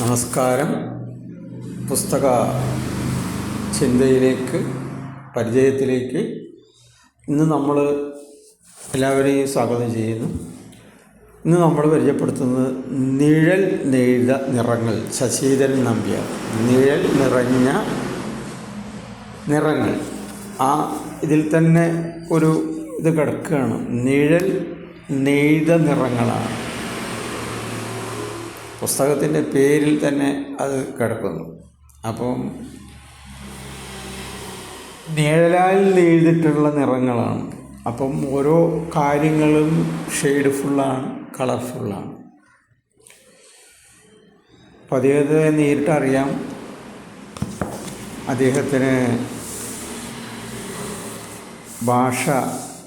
നമസ്കാരം. പുസ്തക ചിന്തയിലേക്ക് പരിചയത്തിലേക്ക് ഇന്ന് നമ്മൾ എല്ലാവരെയും സ്വാഗതം ചെയ്യുന്നു. ഇന്ന് നമ്മൾ പരിചയപ്പെടുത്തുന്നത് നിഴൽ നെയ്ത നിറങ്ങൾ ശശീധരൻ നമ്പ്യാർ. നിഴൽ നിറഞ്ഞ നിറങ്ങൾ. ആ ഇതിൽ തന്നെ ഒരു ഇത് കിടക്കുകയാണ്. നിഴൽ നെയ്ത നിറങ്ങളാണ്. പുസ്തകത്തിന്റെ പേരിൽ തന്നെ അത് കിടക്കുന്നു. അപ്പം നിഴലാൽ എഴുതിയിട്ടുള്ള നിറങ്ങളാണ്. അപ്പം ഓരോ കാര്യങ്ങളും ഷെയ്ഡ് ഫുള്ളാണ് കളർഫുള്ളാണ് അപ്പം അദ്ദേഹത്തെ നേരിട്ട് അറിയാം. അദ്ദേഹത്തിന് ഭാഷ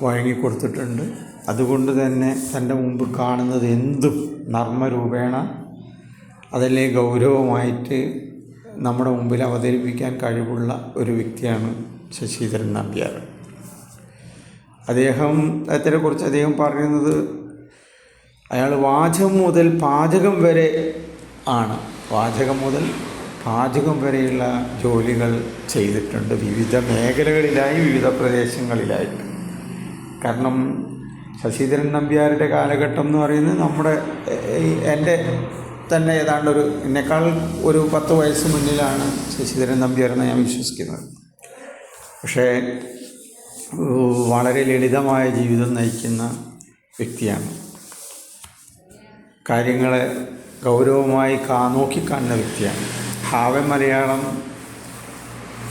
വഴങ്ങിക്കൊടുത്തിട്ടുണ്ട്. അതുകൊണ്ട് തന്നെ തന്റെ മുമ്പ് കാണുന്നത് എന്തും നർമ്മരൂപേണ അതല്ലേ ഗൗരവമായിട്ട് നമ്മുടെ മുമ്പിൽ അവതരിപ്പിക്കാൻ കഴിവുള്ള ഒരു വ്യക്തിയാണ് ശശിധരൻ നമ്പ്യാർ. അദ്ദേഹം അതിനെക്കുറിച്ച് അദ്ദേഹം പറയുന്നത് അയാൾ വാചകം മുതൽ പാചകം വരെ ആണ്. വാചകം മുതൽ പാചകം വരെയുള്ള ജോലികൾ ചെയ്തിട്ടുണ്ട്. വിവിധ മേഖലകളിലായി വിവിധ പ്രദേശങ്ങളിലായിട്ട് കാരണം ശശിധരൻ നമ്പ്യാരുടെ കാലഘട്ടം എന്ന് പറയുന്നത് നമ്മുടെ എന്റെ തന്നെ ഏതാണ്ട് ഒരു എന്നെക്കാൾ ഒരു പത്ത് വയസ്സ് മുന്നിലാണ് ശശിധരൻ നമ്പ്യാരെന്ന് ഞാൻ വിശ്വസിക്കുന്നത്. പക്ഷേ വളരെ ലളിതമായ ജീവിതം നയിക്കുന്ന വ്യക്തിയാണ്. കാര്യങ്ങളെ ഗൗരവമായി കാ നോക്കിക്കാണുന്ന വ്യക്തിയാണ്. ഹാവ മലയാളം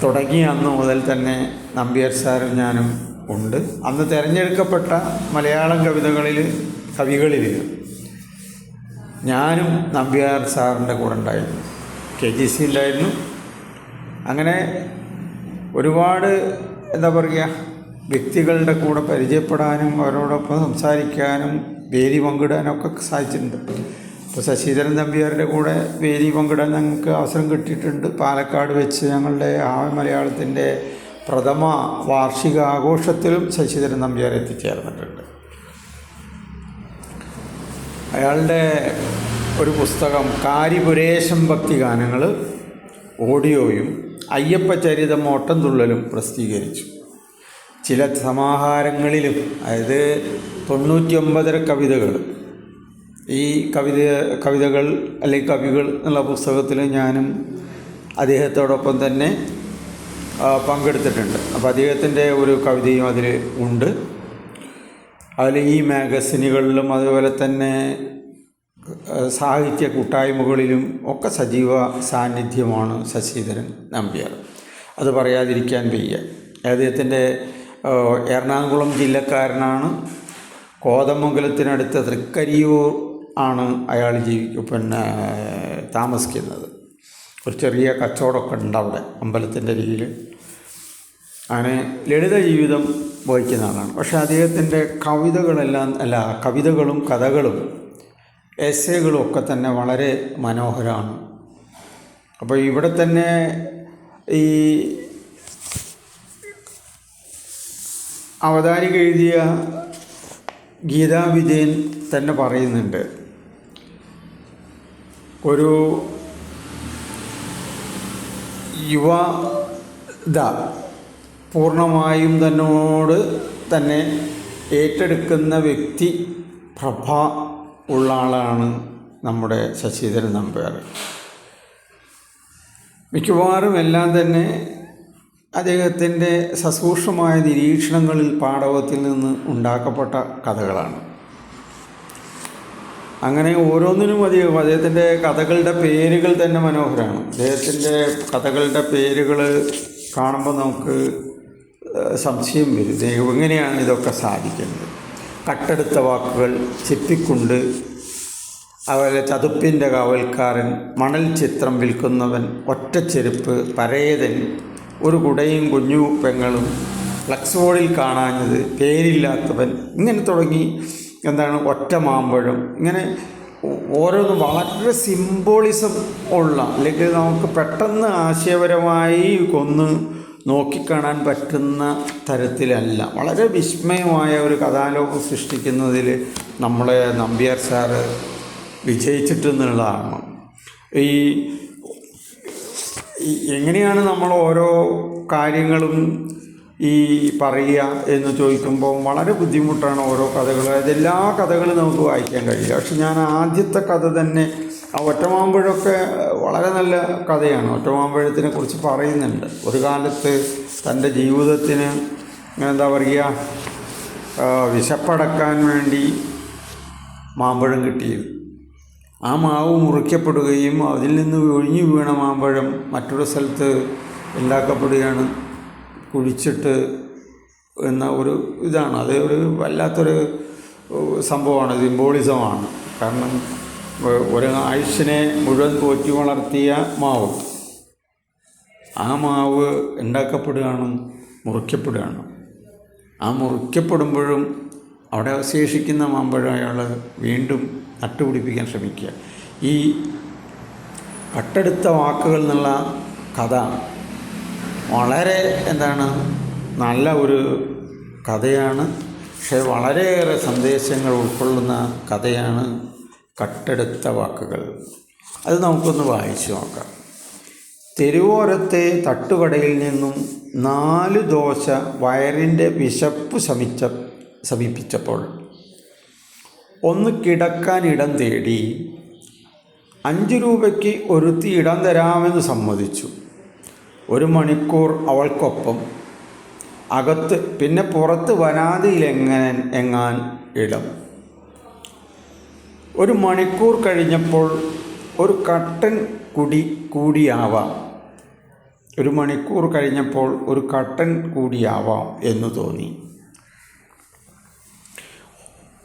തുടങ്ങിയ അന്ന് മുതൽ തന്നെ നമ്പ്യാർ സാറും ഞാനും ഉണ്ട്. അന്ന് തിരഞ്ഞെടുക്കപ്പെട്ട മലയാളം കവിതകളിൽ കവികളിൽ ഞാനും നമ്പ്യാർ സാറിന്റെ കൂടെ ഉണ്ടായിരുന്നു. കെ ജി സി ഉണ്ടായിരുന്നു. അങ്ങനെ ഒരുപാട് എന്താ പറയുക വ്യക്തികളുടെ കൂടെ പരിചയപ്പെടാനും അവരോടൊപ്പം സംസാരിക്കാനും വേദി പങ്കിടാനൊക്കെ സാധിച്ചിട്ടുണ്ട്. ഇപ്പോൾ ശശിധരൻ നമ്പ്യാരുടെ കൂടെ വേദി പങ്കിടാൻ ഞങ്ങൾക്ക് അവസരം കിട്ടിയിട്ടുണ്ട്. പാലക്കാട് വെച്ച് ഞങ്ങളുടെ ആ മലയാളത്തിന്റെ പ്രഥമ വാർഷിക ആഘോഷത്തിലും ശശിധരൻ നമ്പ്യാർ എത്തിച്ചേർന്നിട്ടുണ്ട്. അയാളുടെ ഒരു പുസ്തകം കാരിപുരേശം ഭക്തി ഗാനങ്ങൾ ഓഡിയോയും അയ്യപ്പ ചരിതം ഓട്ടംതുള്ളലും പ്രസിദ്ധീകരിച്ചു. ചില സമാഹാരങ്ങളിലും അതായത് തൊണ്ണൂറ്റിയൊമ്പതര കവിതകൾ ഈ കവിത കവിതകൾ അല്ലെങ്കിൽ കവികൾ എന്നുള്ള പുസ്തകത്തിൽ ഞാനും അദ്ദേഹത്തോടൊപ്പം തന്നെ പങ്കെടുത്തിട്ടുണ്ട്. അപ്പോൾ അദ്ദേഹത്തിന്റെ ഒരു കവിതയും അതിൽ ഉണ്ട്. അതിൽ ഈ മാഗസിനുകളിലും അതുപോലെ തന്നെ സാഹിത്യ കൂട്ടായ്മകളിലും ഒക്കെ സജീവ സാന്നിധ്യമാണ് ശശിധരൻ നമ്പ്യാർ. അത് പറയാതിരിക്കാൻ വയ്യ. അദ്ദേഹത്തിന്റെ എറണാകുളം ജില്ലക്കാരനാണ്. കോതമംഗലത്തിനടുത്ത തൃക്കരിയൂർ ആണ് അയാൾ ജീവിക്കും പിന്നെ താമസിക്കുന്നത്. ഒരു ചെറിയ കച്ചവടമൊക്കെ ഉണ്ട് അവിടെ അമ്പലത്തിന്റെ അരികിൽ അങ്ങനെ ലളിത ജീവിതം വഹിക്കുന്ന ആളാണ്. പക്ഷേ അദ്ദേഹത്തിന്റെ കവിതകളെല്ലാം അല്ല കവിതകളും കഥകളും എസ്സേകളും ഒക്കെ തന്നെ വളരെ മനോഹരമാണ്. അപ്പോൾ ഇവിടെ തന്നെ ഈ അവതാരിക എഴുതിയ ഗീതാ വിജയൻ തന്നെ പറയുന്നുണ്ട്. ഒരു യുവത പൂർണമായും തന്നോട് തന്നെ ഏറ്റെടുക്കുന്ന വ്യക്തി പ്രഭ ഉള്ള ആളാണ് നമ്മുടെ ശശിധരൻ നമ്പ്യാർ. മിക്കവാറും എല്ലാം തന്നെ അദ്ദേഹത്തിന്റെ സസൂക്ഷ്മമായ നിരീക്ഷണങ്ങളിൽ പാഠവത്തിൽ നിന്ന് ഉണ്ടാക്കപ്പെട്ട കഥകളാണ്. അങ്ങനെ ഓരോന്നിനും അധികം അദ്ദേഹത്തിന്റെ കഥകളുടെ പേരുകൾ തന്നെ മനോഹരമാണ് അദ്ദേഹത്തിന്റെ കഥകളുടെ പേരുകൾ കാണുമ്പോൾ നമുക്ക് സംശയം വരുന്നത് എങ്ങനെയാണ് ഇതൊക്കെ സാധിക്കുന്നത്. കട്ടെടുത്ത വാക്കുകൾ ചെത്തിക്കൊണ്ട് അതുപോലെ ചതുപ്പിന്റെ കാവൽക്കാരൻ മണൽ ചിത്രം വിൽക്കുന്നവൻ ഒറ്റച്ചെരുപ്പ് പരേതൻ ഒരു കുടയും കുഞ്ഞു പെങ്ങളും ഫ്ലക്സ് ബോർഡിൽ കാണാഞ്ഞത് പേരില്ലാത്തവൻ ഇങ്ങനെ തുടങ്ങി എന്താണ് ഒറ്റ മാമ്പഴം. ഇങ്ങനെ ഓരോന്നും വളരെ സിംബോളിസം ഉള്ള അല്ലെങ്കിൽ നമുക്ക് പെട്ടെന്ന് ആശയപരമായി കൊന്ന് നോക്കിക്കാണാൻ പറ്റുന്ന തരത്തിലല്ല. വളരെ വിസ്മയമായ ഒരു കഥാലോകം സൃഷ്ടിക്കുന്നതിൽ നമ്മളെ നമ്പ്യാർ സാറ് വിജയിച്ചിട്ടെന്നുള്ളതാണ്. ഈ എങ്ങനെയാണ് നമ്മൾ ഓരോ കാര്യങ്ങളും ഈ പറയുക എന്ന് ചോദിക്കുമ്പോൾ വളരെ ബുദ്ധിമുട്ടാണ് ഓരോ കഥകൾ അതായത് എല്ലാ കഥകളും നമുക്ക് വായിക്കാൻ കഴിയില്ല. പക്ഷെ ഞാൻ ആദ്യത്തെ കഥ തന്നെ ആ ഒറ്റമാമ്പഴമൊക്കെ വളരെ നല്ല കഥയാണ്. ഒറ്റമാമ്പഴത്തിനെ കുറിച്ച് പറയുന്നുണ്ട്. ഒരു കാലത്ത് തന്റെ ജീവിതത്തിന് എന്താ പറയുക വിശപ്പടക്കാൻ വേണ്ടി മാമ്പഴം കിട്ടിയത് ആ മാവ് മുറിക്കപ്പെടുകയും അതിൽ നിന്ന് ഒഴിഞ്ഞു വീണ മാമ്പഴം മറ്റൊരു സ്ഥലത്ത് ഉണ്ടാക്കപ്പെടുകയാണ്. കുഴിച്ചിട്ട് എന്ന ഒരു ഇതാണ്. അത് ഒരു വല്ലാത്തൊരു സംഭവമാണ്. സിംബോളിസമാണ്. കാരണം ഒരു ആയുസിനെ മുഴുവൻ പോറ്റി വളർത്തിയ മാവ്. ആ മാവ് ഉണ്ടാക്കപ്പെടുകയാണ് മുറിക്കപ്പെടുകയാണ്. ആ മുറിക്കപ്പെടുമ്പോഴും അവിടെ അവശേഷിക്കുന്ന മാമ്പഴം അയാൾ വീണ്ടും നട്ടുപിടിപ്പിക്കാൻ ശ്രമിക്കുക. ഈ കട്ടെടുത്ത വാക്കുകൾ എന്നുള്ള കഥ വളരെ എന്താണ്? നല്ല ഒരു കഥയാണ്. പക്ഷേ വളരെയേറെ സന്ദേശങ്ങൾ ഉൾക്കൊള്ളുന്ന കഥയാണ് കട്ടെടുത്ത വാക്കുകൾ. അത് നമുക്കൊന്ന് വായിച്ചു നോക്കാം. തെരുവോരത്തെ തട്ടുകടയിൽ നിന്നും നാല് ദോശ വയറിന്റെ വിശപ്പ് ശമിച്ച ശമിപ്പിച്ചപ്പോൾ ഒന്ന് കിടക്കാൻ ഇടം തേടി അഞ്ച് രൂപയ്ക്ക് ഒരുത്തി ഇടം തരാമെന്ന് സമ്മതിച്ചു. ഒരു മണിക്കൂർ അവൾക്കൊപ്പം. അകത്ത് പിന്നെ പുറത്ത് വനാതിയിൽ എങ്ങനെ എങ്ങാൻ ഇടം? ഒരു മണിക്കൂർ കഴിഞ്ഞപ്പോൾ ഒരു കട്ടൻ കുടി കൂടിയാവാം. ഒരു മണിക്കൂർ കഴിഞ്ഞപ്പോൾ ഒരു കട്ടൻ കൂടിയാവാം എന്ന് തോന്നി.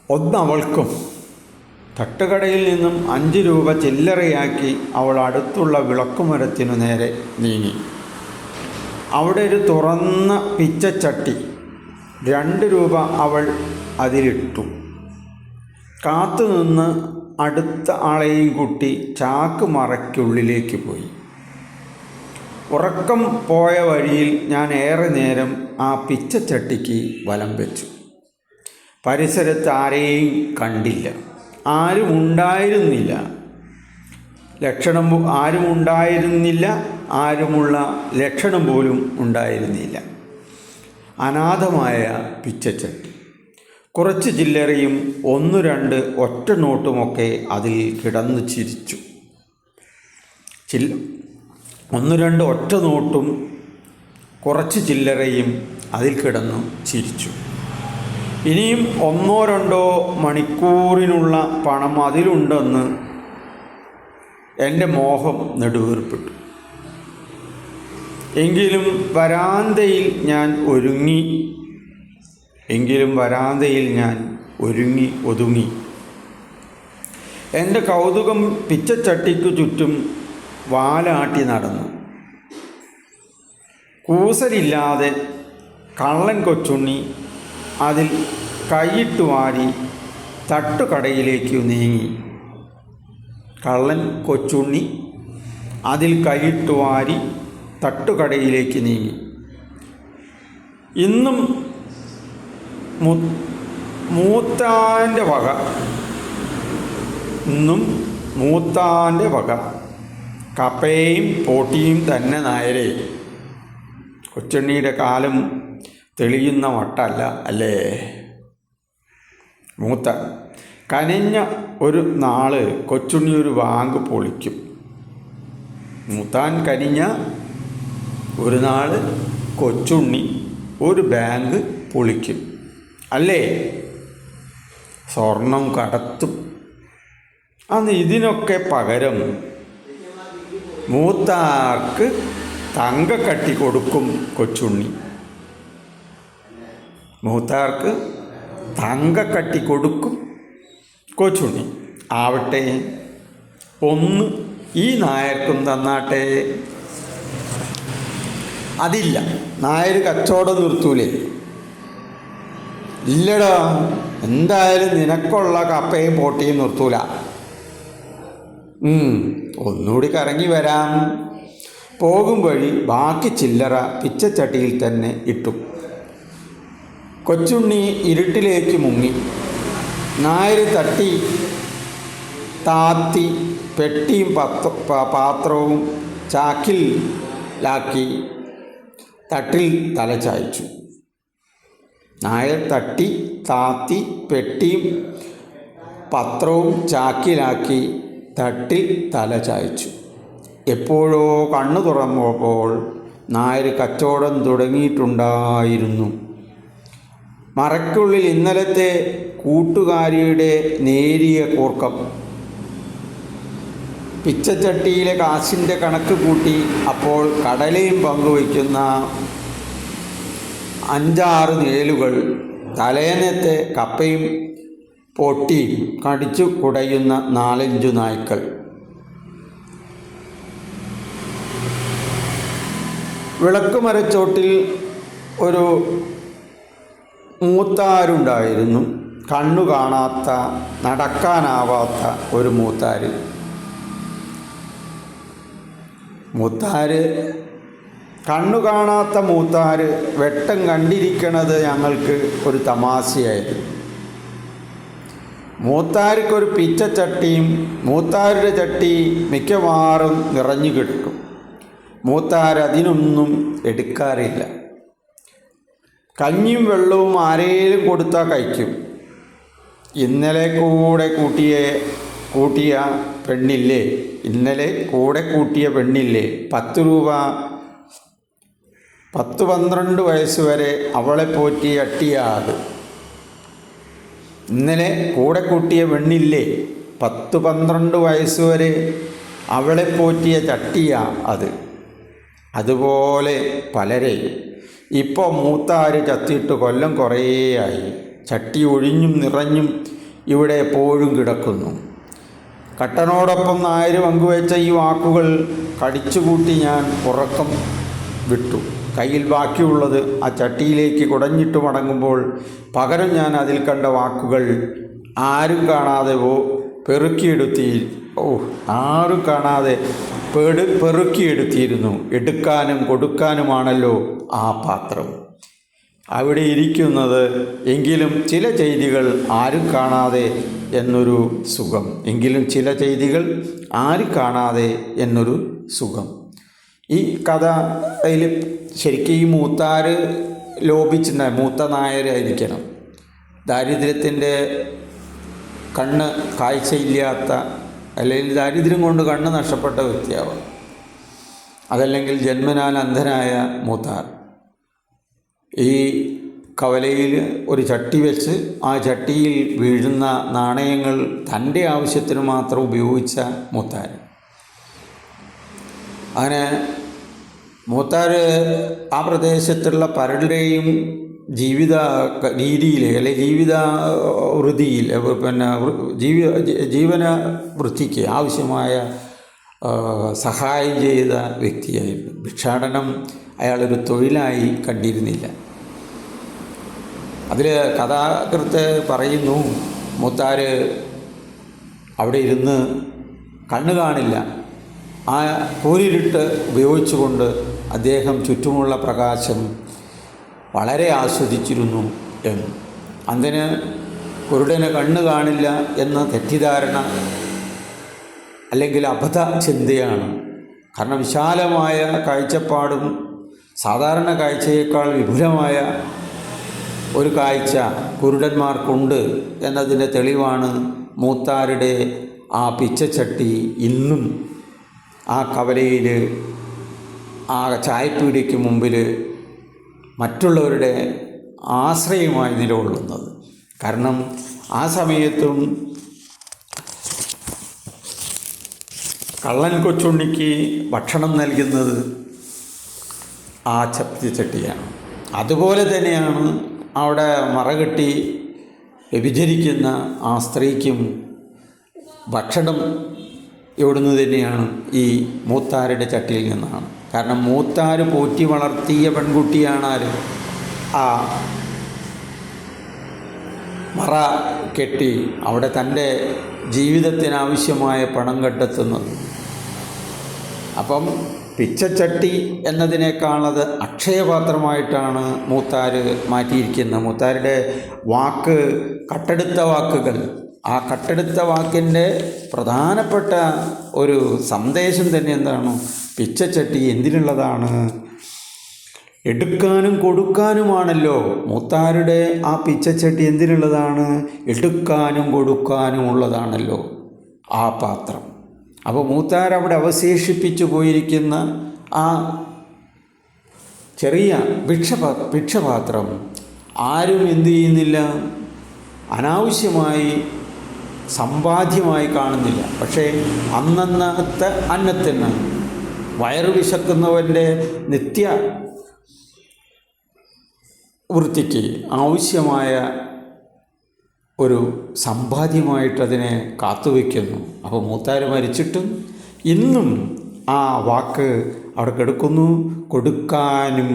ഒന്നവൾക്കും തട്ടുകടയിൽ നിന്നും അഞ്ച് രൂപ ചില്ലറയാക്കി അവൾ അടുത്തുള്ള വിളക്കുമരത്തിനു നേരെ നീങ്ങി. അവിടെ ഒരു തുറന്ന പിച്ചച്ചട്ടി. രണ്ട് രൂപ അവൾ അതിലിട്ടു. കാത്തുനിന്ന് അടുത്ത ആളെയും കൂട്ടി ചാക്ക് മറയ്ക്കുള്ളിലേക്ക് പോയി. ഉറക്കം പോയ വഴിയിൽ ഞാൻ ഏറെ നേരം ആ പിച്ചച്ചട്ടിക്ക് വലം വെച്ചു. പരിസരത്ത് ആരെയും കണ്ടില്ല. ആരും ഉണ്ടായിരുന്നില്ല. ലക്ഷണം ആരും ഉണ്ടായിരുന്നില്ല. ആരുമുള്ള ലക്ഷണം പോലും ഉണ്ടായിരുന്നില്ല. അനാഥമായ പിച്ചച്ചട്ടി. കുറച്ച് ചില്ലറയും ഒന്ന് രണ്ട് ഒറ്റ നോട്ടുമൊക്കെ അതിൽ കിടന്നു ചിരിച്ചു. ചില്ല ഒന്ന് രണ്ട് ഒറ്റ നോട്ടും കുറച്ച് ചില്ലറയും അതിൽ കിടന്നു ചിരിച്ചു. ഇനിയും ഒന്നോ രണ്ടോ മണിക്കൂറിനുള്ള പണം അതിലുണ്ടെന്ന് എന്റെ മോഹം നെടുവേർപ്പെട്ടു. എങ്കിലും വരാന്തയിൽ ഞാൻ ഒരുങ്ങി എങ്കിലും വരാന്തയിൽ ഞാൻ ഒരുങ്ങി ഒതുങ്ങി. എന്റെ കൗതുകം പിച്ചച്ചട്ടിക്കു ചുറ്റും വാലാട്ടി നടന്നു. കൂസലില്ലാതെ കള്ളൻ കൊച്ചുണ്ണി അതിൽ കൈയിട്ട് വാരി തട്ടുകടയിലേക്ക് നീങ്ങി. കള്ളൻ കൊച്ചുണ്ണി അതിൽ കൈയിട്ട് വാരി തട്ടുകടയിലേക്ക് നീങ്ങി. ഇന്നും മൂത്താന്റെ വക. ഇന്നും മൂത്താന്റെ വക. കപ്പയും പോട്ടിയും തന്നെ നായരെ. കൊച്ചുണ്ണിയുടെ കാലം തെളിയുന്ന വട്ടല്ല അല്ലേ? മൂത്ത. കനിഞ്ഞ ഒരു നാൾ കൊച്ചുണ്ണി ഒരു വാങ്ക് പൊളിക്കും. മൂത്താൻ കനിഞ്ഞ ഒരു നാൾ കൊച്ചുണ്ണി ഒരു ബാങ്ക് പൊളിക്കും. അല്ലേ? സ്വർണം കടത്തും. അന്ന് ഇതിനൊക്കെ പകരം മൂത്താർക്ക് തങ്കക്കട്ടി കൊടുക്കും കൊച്ചുണ്ണി. മൂത്താർക്ക് തങ്കക്കട്ടി കൊടുക്കും കൊച്ചുണ്ണി. ആവട്ടെ ഒന്ന് ഈ നായർക്കും തന്നാട്ടെ. അതില്ല നായർ കച്ചവടം നിർത്തൂലേ. ഇല്ലടാ എന്തായാലും നിനക്കുള്ള കപ്പയും പോട്ടിയും നിർത്തൂല. ഒന്നുകൂടി കറങ്ങി വരാം. പോകും വഴി ബാക്കി ചില്ലറ പിച്ചച്ചട്ടിയിൽ തന്നെ ഇട്ടു. കൊച്ചുണ്ണി ഇരുട്ടിലേക്ക് മുങ്ങി. നായർ തട്ടി താത്തി പെട്ടിയും പത്ര ചാക്കിൽ പാത്രവും ചാക്കിലാക്കി തട്ടിൽ തല ചായ്ച്ചു. നായർ തട്ടി താത്തി പെട്ടിയും പത്രവും ചാക്കിലാക്കി തട്ടിൽ തല ചായച്ചു. എപ്പോഴോ കണ്ണു തുറന്നപ്പോൾ നായർ കച്ചവടം തുടങ്ങിയിട്ടുണ്ടായിരുന്നു. മറയ്ക്കുള്ളിൽ ഇന്നലത്തെ കൂട്ടുകാരിയുടെ നേരിയ കൂർക്കം. പിച്ചച്ചട്ടിയിലെ കാശിന്റെ കണക്ക് കൂട്ടി അപ്പോൾ കടലയും പങ്കുവയ്ക്കുന്ന അഞ്ചാറ് നേലുകൾ തലേന്നത്തെ കപ്പയും പൊട്ടിയും കടിച്ചു കുടയുന്ന നാലഞ്ചു നായ്ക്കൾ. വിളക്കുമരച്ചോട്ടിൽ ഒരു മൂത്താരുണ്ടായിരുന്നു. കണ്ണു കാണാത്ത നടക്കാനാവാത്ത ഒരു മൂത്താര്. മൂത്താര് കണ്ണു കാണാത്ത മൂത്താര് വെട്ടം കണ്ടിരിക്കണത് ഞങ്ങൾക്ക് ഒരു തമാശയായിരുന്നു. മൂത്താർക്കൊരു പിച്ചച്ചട്ടിയും മൂത്താരുടെ ചട്ടി മിക്കവാറും നിറഞ്ഞു കിടക്കും. മൂത്താർ അതിനൊന്നും എടുക്കാറില്ല. കഞ്ഞിയും വെള്ളവും ആരേലും കൊടുത്താൽ കഴിക്കും. ഇന്നലെ കൂടെ കൂട്ടിയ കൂട്ടിയ പെണ്ണില്ലേ? ഇന്നലെ കൂടെ കൂട്ടിയ പെണ്ണില്ലേ? പത്ത് രൂപ പത്ത് പന്ത്രണ്ട് വയസ്സ് വരെ അവളെ പോറ്റി അട്ടിയാത് ഇന്നലെ കൂടെ കൂട്ടിയ വെണ്ണില്ലേ പത്ത് പന്ത്രണ്ട് വയസ്സ് വരെ അവളെ പോറ്റിയ ചട്ടിയ അത്. അതുപോലെ പലരെ. ഇപ്പോൾ മൂത്താര് ചത്തിയിട്ട് കൊല്ലം കുറേയായി ചട്ടി ഒഴിഞ്ഞും നിറഞ്ഞും ഇവിടെ എപ്പോഴും കിടക്കുന്നു. കട്ടനോടൊപ്പം നായര് പങ്കുവച്ച ഈ വാക്കുകൾ കടിച്ചുകൂട്ടി ഞാൻ ഉറക്കം വിട്ടു. കയ്യിൽ ബാക്കിയുള്ളത് ആ ചട്ടിയിലേക്ക് കുടഞ്ഞിട്ട് മടങ്ങുമ്പോൾ പകരം ഞാൻ അതിൽ കണ്ട വാക്കുകൾ ആരും കാണാതെ ഓ പെറുക്കിയെടുത്തി ഓ ആരും കാണാതെ പെടു പെറുക്കിയെടുത്തിരുന്നു എടുക്കാനും കൊടുക്കാനുമാണല്ലോ ആ പാത്രം. അവിടെ ഇരിക്കുന്നത് എങ്കിലും ചില ചെയ്തികൾ ആരും കാണാതെ എന്നൊരു സുഖം. എങ്കിലും ചില ചെയ്തികൾ ആരും കാണാതെ എന്നൊരു സുഖം. ഈ കഥയിൽ ശരിക്കും ഈ മൂത്താർ ലോപിച്ചിട്ടുണ്ടായി. മൂത്ത നായരായിരിക്കണം ദാരിദ്ര്യത്തിന്റെ കണ്ണ് കാഴ്ചയില്ലാത്ത അല്ലെങ്കിൽ ദാരിദ്ര്യം കൊണ്ട് കണ്ണ് നഷ്ടപ്പെട്ട വ്യക്തിയാവാം. അതല്ലെങ്കിൽ ജന്മനാൽ അന്ധനായ മൂത്താർ. ഈ കവലയിൽ ഒരു ചട്ടി വെച്ച് ആ ചട്ടിയിൽ വീഴുന്ന നാണയങ്ങൾ തന്റെ ആവശ്യത്തിന് മാത്രം ഉപയോഗിച്ച മൂത്താർ അങ്ങനെ മൂത്താർ ആ പ്രദേശത്തുള്ള പലരുടെയും ജീവിത രീതിയിൽ അല്ലെ ജീവിത വൃത്തിയിൽ പിന്നെ ജീവി ജീവന വൃത്തിക്ക് ആവശ്യമായ സഹായം ചെയ്ത വ്യക്തിയായിരുന്നു. ഭിക്ഷാടനം അയാളൊരു തൊഴിലായി കണ്ടിരുന്നില്ല. അതിൽ കഥാകൃത്ത് പറയുന്നു മൂത്താർ അവിടെ ഇരുന്ന് കണ്ണു കാണില്ല. ആ കൂരിരുട്ട് ഉപയോഗിച്ചുകൊണ്ട് അദ്ദേഹം ചുറ്റുമുള്ള പ്രകാശം വളരെ ആസ്വദിച്ചിരുന്നു എന്ന്. അന്തിന് കുരുടന് കണ്ണ് കാണില്ല എന്ന തെറ്റിദ്ധാരണ അല്ലെങ്കിൽ അബദ്ധ ചിന്തയാണ്. കാരണം വിശാലമായ കാഴ്ചപ്പാടും സാധാരണ കാഴ്ചയേക്കാൾ വിപുലമായ ഒരു കാഴ്ച കുരുടന്മാർക്കുണ്ട് എന്നതിന്റെ തെളിവാണ് മൂത്താരുടെ ആ പിച്ചച്ചട്ടി ഇന്നും ആ കവലയിൽ ആ ചായപ്പീടിക്ക് മുമ്പിൽ മറ്റുള്ളവരുടെ ആശ്രയമായി നിലകൊള്ളുന്നത്. കാരണം ആ സമയത്തും കള്ളൻ കൊച്ചുണ്ണിക്ക് ഭക്ഷണം നൽകുന്നത് ആ ചപ്തി ചട്ടിയാണ്. അതുപോലെ തന്നെയാണ് അവിടെ മറകെട്ടി വ്യഭിചരിക്കുന്ന ആ സ്ത്രീക്കും ഭക്ഷണം എവിടുന്ന് തന്നെയാണ് ഈ മൂത്താരുടെ ചട്ടിയിൽ നിന്നാണ്. കാരണം മൂത്താര് പോറ്റി വളർത്തിയ പെൺകുട്ടിയാണ് ആ മറ കെട്ടി അവിടെ തന്റെ ജീവിതത്തിനാവശ്യമായ പണം കണ്ടെത്തുന്നത്. അപ്പം പിച്ചച്ചട്ടി എന്നതിനേക്കാളത് അക്ഷയപാത്രമായിട്ടാണ് മൂത്താര് മാറ്റിയിരിക്കുന്നത്. മൂത്താരുടെ വാക്ക് കട്ടെടുത്ത വാക്കുകൾ ആ കട്ടെടുത്ത വാക്കിന്റെ പ്രധാനപ്പെട്ട ഒരു സന്ദേശം തന്നെ എന്താണ്? പിച്ചച്ചട്ടി എന്തിനുള്ളതാണ്? എടുക്കാനും കൊടുക്കാനുമാണല്ലോ. മൂത്താരുടെ ആ പിച്ചച്ചട്ടി എന്തിനുള്ളതാണ്? എടുക്കാനും കൊടുക്കാനും ഉള്ളതാണല്ലോ ആ പാത്രം. അപ്പോൾ മൂത്താർ അവിടെ അവശേഷിപ്പിച്ചു പോയിരിക്കുന്ന ആ ചെറിയ ഭിക്ഷപാ ഭിക്ഷപാത്രം ആരും എന്തു ചെയ്യുന്നില്ല? അനാവശ്യമായി സമ്പാദ്യമായി കാണുന്നില്ല. പക്ഷേ അന്നന്നത്തെ അന്നത്തിന് വയറു വിശക്കുന്നവന്റെ നിത്യ വൃത്തിക്ക് ആവശ്യമായ ഒരു സമ്പാദ്യമായിട്ടതിനെ കാത്തുവെക്കുന്നു. അപ്പോൾ മൂത്താർ മരിച്ചിട്ടും ഇന്നും ആ വാക്ക് അവിടെ കിടക്കുന്നു. കൊടുക്കാനും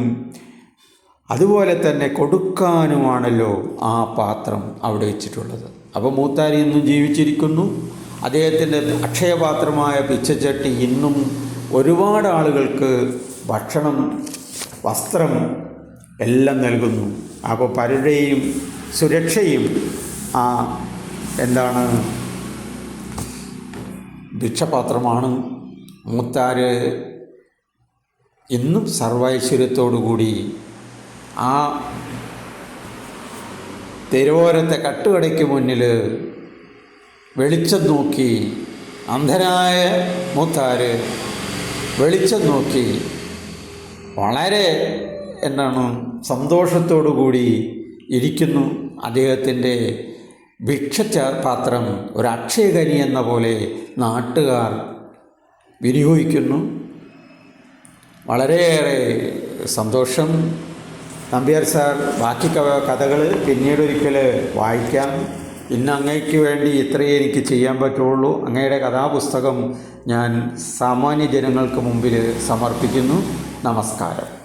അതുപോലെ തന്നെ കൊടുക്കാനുമാണല്ലോ ആ പാത്രം അവിടെ വെച്ചിട്ടുള്ളത്. അപ്പോൾ മൂത്താരി ഇന്നും ജീവിച്ചിരിക്കുന്നു. അദ്ദേഹത്തിന്റെ അക്ഷയപാത്രമായ പിച്ചച്ചട്ടി ഇന്നും ഒരുപാട് ആളുകൾക്ക് ഭക്ഷണം വസ്ത്രം എല്ലാം നൽകുന്നു. അപ്പോൾ പലരുടെയും സുരക്ഷയും ആ എന്താണ്? ഭിക്ഷപാത്രമാണ്. മൂത്താര് ഇന്നും സർവൈശ്വര്യത്തോടുകൂടി ആ തെരുവോരത്തെ കട്ടുകടയ്ക്ക് മുന്നിൽ വെളിച്ചം നോക്കി അന്ധനായ മൂത്താർ വെളിച്ചം നോക്കി. വളരെ എന്താണ് സന്തോഷത്തോടു കൂടി ഇരിക്കുന്നു. അദ്ദേഹത്തിന്റെ ഭിക്ഷ പാത്രം ഒരു അക്ഷയകനി എന്ന പോലെ നാട്ടുകാർ വിനിയോഗിക്കുന്നു. വളരെയേറെ സന്തോഷം. നമ്പ്യാർ സാർ ബാക്കി കഥകൾ പിന്നീട് ഒരിക്കൽ വായിക്കാം. ഇന്ന് അങ്ങയ്ക്ക് വേണ്ടി ഇത്രയേ എനിക്ക് ചെയ്യാൻ പറ്റുള്ളൂ. അങ്ങയുടെ കഥാപുസ്തകം ഞാൻ സാമാന്യ ജനങ്ങൾക്ക് മുമ്പിൽ സമർപ്പിക്കുന്നു. നമസ്കാരം.